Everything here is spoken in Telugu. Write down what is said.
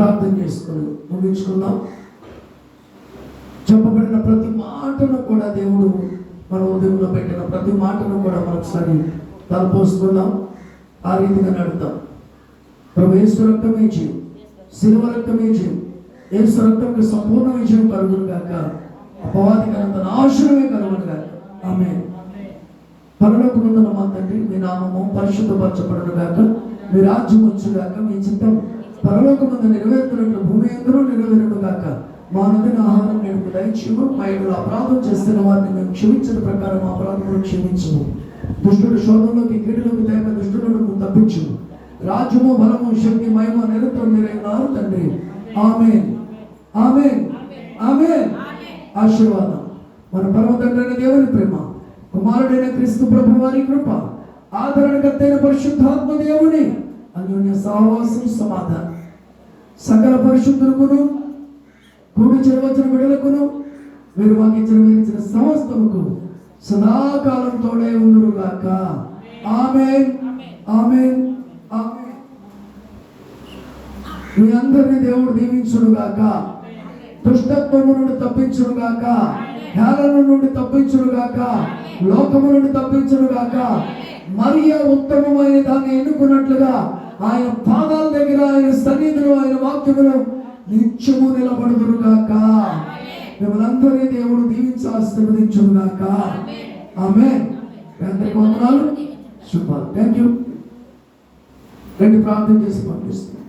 ప్రార్థన చేసుకుని ముగించుకుందాం. చెప్పబడిన ప్రతి మాటను కూడా దేవుడు మన ఉదయంలో పెట్టిన ప్రతి మాటను కూడా మరొకసారి తలపోసుకుందాం ఆ రీతిగా నడుద్దాం. ప్రభు యేసు రక్తమే జీవం. శిలువ రక్తమే జీవం. ఏసు రక్తంకి సంపూర్ణ విజయం కలుగును కాక అపవాదికి అంత నాశనమే కలుగును కాక ఆమె పరలోకముందున మా తండ్రి మీ నామము పరిశుద్ధపరచబడును కాక మీ రాజ్యం వచ్చు కాక మీ చిత్తం పరలోకమందు నెరవేరుతున్నట్లు భూమి ఎందరూ నెరవేరుగాక మా నదిన ఆహారం నేను దయచేయము మా ఇంట్లో అపరాధం చేస్తున్న వారిని మేము క్షమించిన ప్రకారం అపరాధములు క్షమించము. దుష్టుడు శోధంలోకి కీడులోకి తేక దుష్టులను తప్పించు రాజ్యము బలము శక్తి మహిమ నిరంతరం మీరైనారు తండ్రి. ఆమె ఆమె ఆమె ఆశీర్వాదం. మన పరమ తండ్రి దేవుని ప్రేమ కుమారుడైన క్రీస్తు ప్రభు వారి కృప ఆదరణకర్తైన పరిశుద్ధాత్మ దేవుని అన్యోన్య సహవాసం సమాధానం సకల పరిశుద్ధులకును భూమి చెరవచ్చిన బిడలకును మీరు వాకించిన వేయించిన సమస్తముకు సదాకాలం తోడే ఉందరు గాక ఆమె ఆమె ఆమె మీ అందరిని దేవుడు దీవించును గాక దుష్టత్వము నుండి తప్పించును గాక హేళన నుండి తప్పించును గాక లోకము నుండి తప్పించును గాక మరియ ఉత్తమమైన దాన్ని ఎన్నుకున్నట్లుగా ఆయన పాదాల దగ్గర ఆయన సన్నిధిలో ఆయన వాక్యములో నిత్యము నిలబడుదురు గాక. మిమ్మల్ని అందరినీ దేవుడు దీవించి ఆశీర్వదించును ఆమె అందరికి వందనాలు? శుభాలు. థ్యాంక్ యూ రెండు ప్రార్థన చేసి పంపిస్తున్నాం